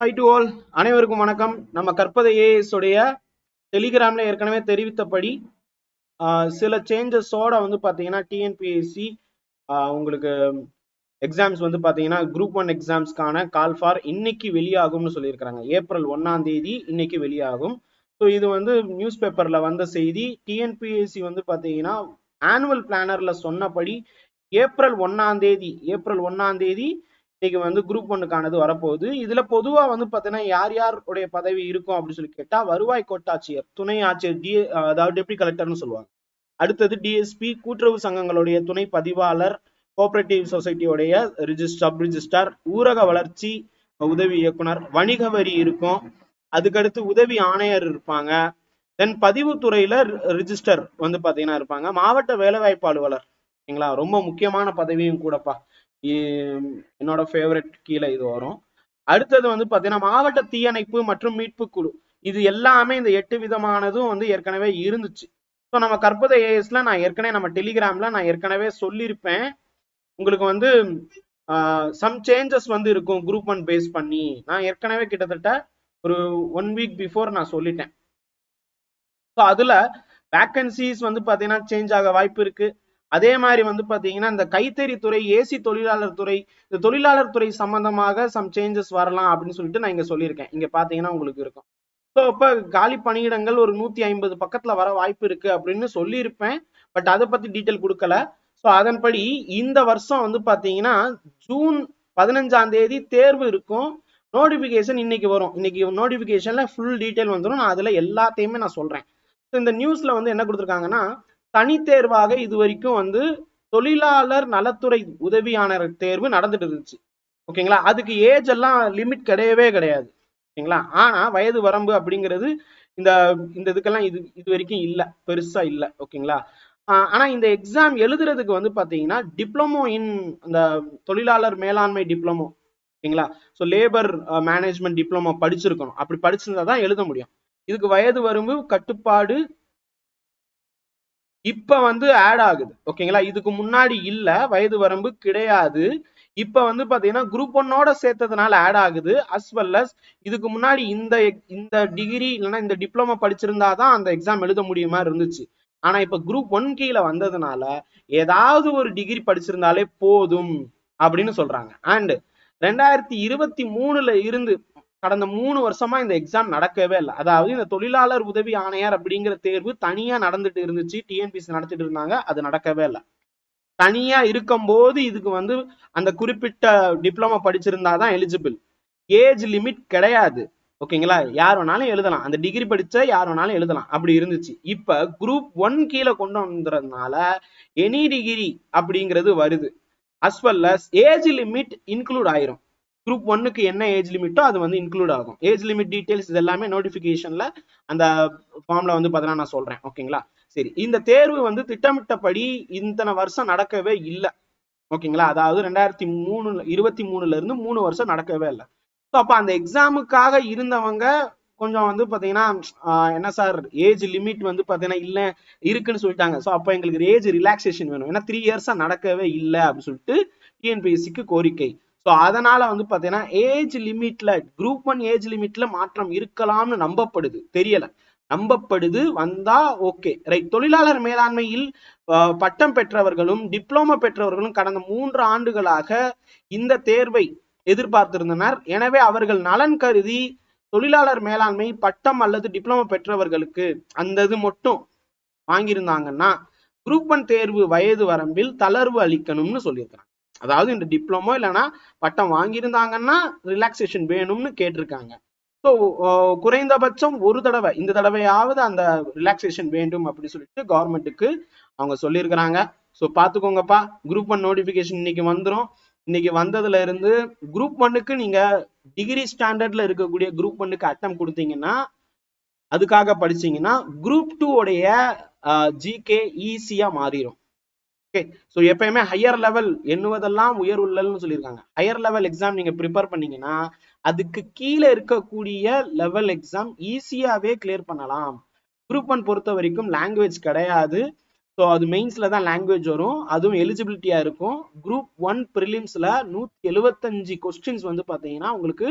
High to all அனைவருக்கும் வணக்கம். நம்ம கற்பதை ஏஎஸ் உடைய டெலிகிராம்ல ஏற்கனவே தெரிவித்தபடி சில சேஞ்சஸோட வந்து பார்த்தீங்கன்னா டிஎன்பிஎஸ்சி உங்களுக்கு எக்ஸாம்ஸ் வந்து பார்த்தீங்கன்னா குரூப் ஒன் எக்ஸாம்ஸ்க்கான கால் ஃபார் இன்னைக்கு வெளியாகும்னு சொல்லியிருக்கிறாங்க. ஏப்ரல் ஒன்றாம் தேதி இன்னைக்கு வெளியாகும். ஸோ இது வந்து நியூஸ் பேப்பரில் வந்த செய்தி. டிஎன்பிஎஸ்சி வந்து பார்த்தீங்கன்னா ஆனுவல் பிளானரில் சொன்னபடி ஏப்ரல் ஒன்றாம் தேதி ஏப்ரல் ஒன்றாம் தேதி இன்னைக்கு வந்து குரூப் ஒன்னுக்கானது வரப்போகுது. இதுல பொதுவா வந்து பாத்தீங்கன்னா யார் யாருடைய பதவி இருக்கும் அப்படின்னு சொல்லி கேட்டா வருவாய் கோட்டாட்சியர் துணை ஆட்சியர் டி அதாவது டெப்டி கலெக்டர்னு சொல்லுவாங்க. அடுத்தது டிஎஸ்பி கூட்டுறவு சங்கங்களுடைய துணை பதிவாளர் கோஆபரேட்டிவ் சொசைட்டியோடைய ரிஜிஸ்டர் சப் ரிஜிஸ்டர் ஊரக வளர்ச்சி உதவி இயக்குனர் வணிக வரி இருக்கும். அதுக்கடுத்து உதவி ஆணையர் இருப்பாங்க. தென் பதிவுத்துறையில ரிஜிஸ்டர் வந்து பாத்தீங்கன்னா இருப்பாங்க. மாவட்ட வேலைவாய்ப்பு அலுவலர் சரிங்களா? ரொம்ப முக்கியமான பதவியும் கூடப்பா. என்னோட ஃபேவரட் கீழே இது வரும். அடுத்தது வந்து பார்த்தீங்கன்னா மாவட்ட தீயணைப்பு மற்றும் மீட்பு குழு. இது எல்லாமே இந்த எட்டு விதமானதும் வந்து ஏற்கனவே இருந்துச்சு. ஸோ நம்ம கற்பத ஏஎஸ்ல நான் ஏற்கனவே நம்ம டெலிகிராம்ல நான் ஏற்கனவே சொல்லியிருப்பேன். உங்களுக்கு வந்து சம் சேஞ்சஸ் வந்து இருக்கும் குரூப் ஒன் பேஸ் பண்ணி. நான் ஏற்கனவே கிட்டத்தட்ட ஒரு ஒன் வீக் பிஃபோர் நான் சொல்லிட்டேன். ஸோ அதுல வேக்கன்சிஸ் வந்து பார்த்தீங்கன்னா சேஞ்ச் ஆக வாய்ப்பு இருக்குது அதே மாதிரி வந்து பாத்தீங்கன்னா இந்த கைத்தறி துறை ஏசி தொழிலாளர் துறை இந்த தொழிலாளர் துறை சம்பந்தமாக சம் சேஞ்சஸ் வரலாம் அப்படின்னு சொல்லிட்டு நான் இங்க சொல்லியிருக்கேன். இங்க பாத்தீங்கன்னா உங்களுக்கு இருக்கும். ஸோ இப்போ காலி பணியிடங்கள் ஒரு நூத்தி ஐம்பது பக்கத்துல வர வாய்ப்பு இருக்கு அப்படின்னு சொல்லியிருப்பேன். பட் அதை பத்தி டீட்டெயில் கொடுக்கல. ஸோ அதன்படி இந்த வருஷம் வந்து பாத்தீங்கன்னா ஜூன் பதினஞ்சாம் தேதி தேர்வு இருக்கும். நோட்டிபிகேஷன் இன்னைக்கு வரும். இன்னைக்கு நோட்டிபிகேஷன்ல ஃபுல் டீட்டெயில் வந்துடும் நான் அதுல எல்லாத்தையுமே நான் சொல்றேன். இந்த நியூஸ்ல வந்து என்ன கொடுத்துருக்காங்கன்னா தனித்தேர்வாக இது வரைக்கும் வந்து தொழிலாளர் நலத்துறை உதவியாளர் தேர்வு நடந்துட்டு இருந்துச்சு ஓகேங்களா? அதுக்கு ஏஜ் எல்லாம் லிமிட் கிடையவே கிடையாது. ஓகேங்களா? ஆனா வயது வரம்பு அப்படிங்கிறது இந்த இந்த இதுக்கெல்லாம் இது இது வரைக்கும் இல்லை. பெருசா இல்லை. ஓகேங்களா? ஆனா இந்த எக்ஸாம் எழுதுறதுக்கு வந்து பாத்தீங்கன்னா டிப்ளமோ இன் அந்த தொழிலாளர் மேலாண்மை டிப்ளமோ. ஓகேங்களா? ஸோ லேபர் மேனேஜ்மெண்ட் டிப்ளமோ படிச்சிருக்கணும். அப்படி படிச்சிருந்தா தான் எழுத முடியும். இதுக்கு வயது வரம்பு கட்டுப்பாடு இப்ப வந்து ஆட் ஆகுது. ஓகேங்களா இதுக்கு முன்னாடி இல்ல வயது வரம்பு கிடையாது. இப்ப வந்து பாத்தீங்கன்னா குரூப் ஒன்னோட சேர்த்ததுனால ஆட் ஆகுது. அஸ் வெல் அஸ் இதுக்கு முன்னாடி இந்த இந்த டிகிரி இல்லைன்னா இந்த டிப்ளமோ படிச்சிருந்தாதான் அந்த எக்ஸாம் எழுத முடியுமா இருந்துச்சு. ஆனா இப்ப குரூப் ஒன் கீழே வந்ததுனால ஏதாவது ஒரு டிகிரி படிச்சிருந்தாலே போதும் அப்படின்னு சொல்றாங்க. அண்ட் ரெண்டாயிரத்தி இருபத்தி மூணுல இருந்து கடந்த மூணு வருஷமா இந்த எக்ஸாம் நடக்கவே இல்லை. அதாவது இந்த தொழிலாளர் உதவி ஆணையர் அப்படிங்கிற தேர்வு தனியா நடந்துட்டு இருந்துச்சு. டிஎன்பிசி நடத்திட்டு இருந்தாங்க. அது நடக்கவே இல்லை. தனியா இருக்கும்போது இதுக்கு வந்து அந்த குறிப்பிட்ட டிப்ளமா படிச்சிருந்தாதான் எலிஜிபிள் ஏஜ் லிமிட் கிடையாது. ஓகேங்களா? யார் வேணாலும் எழுதலாம். அந்த டிகிரி படிச்ச யார் வேணாலும் எழுதலாம். அப்படி இருந்துச்சு. இப்ப குரூப் ஒன் கீழே கொண்டு வந்ததுனால எனி டிகிரி அப்படிங்கிறது வருது. As well as age limit include ஆயிரும். குரூப் ஒன்னுக்கு என்ன ஏஜ் லிமிட்டோ அது வந்து இன்க்ளூட் ஆகும். ஏஜ் லிமிட் டீடைல்ஸ் இது எல்லாமே நோட்டிபிகேஷன்ல அந்த ஃபார்ம்ல வந்து பார்த்தீங்கன்னா நான் சொல்றேன். ஓகேங்களா சரி. இந்த தேர்வு வந்து திட்டமிட்டபடி இத்தனை வருஷம் நடக்கவே இல்லை. ஓகேங்களா அதாவது ரெண்டாயிரத்தி மூணுல இருபத்தி மூணுல இருந்து மூணு வருஷம் நடக்கவே இல்லை. ஸோ அப்போ அந்த எக்ஸாமுக்காக இருந்தவங்க கொஞ்சம் வந்து பாத்தீங்கன்னா என்ன சார் ஏஜ் லிமிட் வந்து பாத்தீங்கன்னா இல்ல இருக்குன்னு சொல்லிட்டாங்க. ஸோ அப்போ எங்களுக்கு ஏஜ் ரிலாக்ஸேஷன் வேணும். ஏன்னா த்ரீ இயர்ஸா நடக்கவே இல்லை அப்படின்னு சொல்லிட்டு டிஎன்பிஎஸ்சிக்கு கோரிக்கை. ஸோ அதனால வந்து பாத்தீங்கன்னா ஏஜ் லிமிட்ல குரூப் ஒன் ஏஜ் லிமிட்ல மாற்றம் இருக்கலாம்னு நம்பப்படுது. தெரியல. நம்பப்படுது வந்தா ஓகே ரைட் தொழிலாளர் மேலாண்மையில் பட்டம் பெற்றவர்களும் டிப்ளமோ பெற்றவர்களும் கடந்த மூன்று ஆண்டுகளாக இந்த தேர்வை எதிர்பார்த்திருந்தனர். எனவே அவர்கள் நலன் கருதி தொழிலாளர் மேலாண்மை பட்டம் அல்லது டிப்ளமோ பெற்றவர்களுக்கு அந்த இது மட்டும் வாங்கியிருந்தாங்கன்னா குரூப் ஒன் தேர்வு வயது வரம்பில் தளர்வு அளிக்கணும்னு சொல்லியிருக்காங்க அதாவது இந்த டிப்ளமோ இல்லைன்னா பட்டம் வாங்கியிருந்தாங்கன்னா ரிலாக்ஸேஷன் வேணும்னு கேட்டிருக்காங்க. ஸோ குறைந்தபட்சம் ஒரு தடவை இந்த தடவையாவது அந்த ரிலாக்ஸேஷன் வேண்டும் அப்படின்னு சொல்லிட்டு கவர்மெண்ட்டுக்கு அவங்க சொல்லியிருக்கிறாங்க. ஸோ பார்த்துக்கோங்கப்பா குரூப் ஒன் நோட்டிஃபிகேஷன் இன்னைக்கு வந்துடும் இன்னைக்கு வந்ததுல இருந்து குரூப் ஒன்னுக்கு நீங்க டிகிரி ஸ்டாண்டர்ட்ல இருக்கக்கூடிய குரூப் ஒன்னுக்கு அட்டம் கொடுத்தீங்கன்னா அதுக்காக படிச்சீங்கன்னா குரூப் டூ உடைய ஜிகே ஈஸியா மாறிடும் ஓகே ஸோ எப்பயுமே ஹையர் லெவல் எண்ணுவதெல்லாம் உயர் உள்ளல்னு சொல்லியிருக்காங்க. ஹையர் லெவல் எக்ஸாம் நீங்க ப்ரிப்பேர் பண்ணீங்கன்னா அதுக்கு கீழே இருக்கக்கூடிய லெவல் எக்ஸாம் ஈஸியாவே கிளியர் பண்ணலாம். குரூப் ஒன் பொறுத்த வரைக்கும் லாங்குவேஜ் கிடையாது. ஸோ அது மெயின்ஸ்ல தான் லாங்குவேஜ் வரும். அதுவும் எலிஜிபிலிட்டியா இருக்கும். குரூப் ஒன் ப்ரிலிம்ஸ்ல நூத்தி எழுபத்தஞ்சு கொஸ்டின்ஸ் வந்து பாத்தீங்கன்னா உங்களுக்கு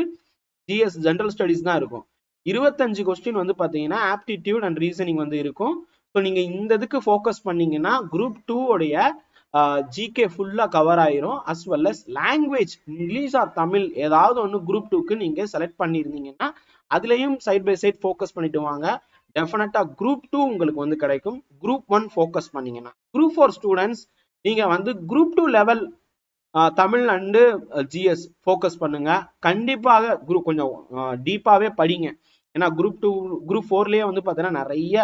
ஜிஎஸ் ஜென்ரல் ஸ்டடிஸ் தான் இருக்கும். இருபத்தஞ்சு கொஸ்டின் வந்து பாத்தீங்கன்னா ஆப்டிடியூட் அண்ட் ரீசனிங் வந்து இருக்கும். ஸோ நீங்க இந்த இதுக்கு ஃபோக்கஸ் பண்ணீங்கன்னா குரூப் டூ உடைய ஜிகே ஃபுல்லா கவர் ஆயிரும். As well as language English or Tamil ஏதாவது ஒன்று குரூப் டூக்கு நீங்க செலக்ட் பண்ணியிருந்தீங்கன்னா அதுலயும் சைட் பை சைட் ஃபோக்கஸ் பண்ணிட்டு வாங்க. டெஃபினட்டாக குரூப் டூ உங்களுக்கு வந்து கிடைக்கும். குரூப் ஒன் ஃபோக்கஸ் பண்ணீங்கன்னா. குரூப் ஃபோர் ஸ்டூடெண்ட்ஸ் நீங்க வந்து group two level Tamil and GS focus பண்ணுங்க. கண்டிப்பாக குரூப் கொஞ்சம் டீப்பாவே படிங்க. ஏன்னா குரூப் டூ குரூப் ஃபோர்லயே வந்து பார்த்தீங்கன்னா நிறைய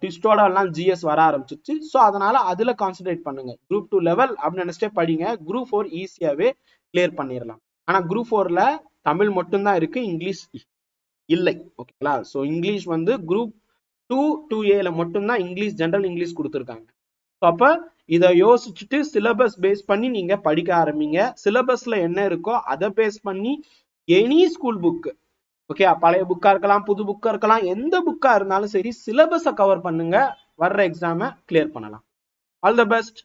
ட்விஸ்டோட எல்லாம் ஜிஎஸ் வர ஆரம்பிச்சிருச்சு. ஸோ அதனால அதுல கான்சென்ட்ரேட் பண்ணுங்க. குரூப் டூ லெவல் அப்படின்னு நினச்சிட்டே படிங்க. குரூப் ஃபோர் ஈஸியாவே கிளியர் பண்ணிடலாம் ஆனா குரூப் ஃபோர்ல தமிழ் மட்டும்தான் இருக்கு இங்கிலீஷ் இல்லை. ஓகேங்களா? ஸோ இங்கிலீஷ் வந்து குரூப் டூ டூ ஏல மட்டும்தான் இங்கிலீஷ் ஜென்ரல் இங்கிலீஷ் கொடுத்துருக்காங்க. ஸோ அப்போ இதை யோசிச்சுட்டு சிலபஸ் பேஸ் பண்ணி நீங்க படிக்க ஆரம்பிங்க. சிலபஸ்ல என்ன இருக்கோ அதை பேஸ் பண்ணி எனி ஸ்கூல் புக்கு ஓகே பழைய புக்கா இருக்கலாம் புது புக்கா இருக்கலாம் எந்த புக்கா இருந்தாலும் சரி சிலபஸை கவர் பண்ணுங்க வர்ற எக்ஸாமை கிளியர் பண்ணலாம். All the best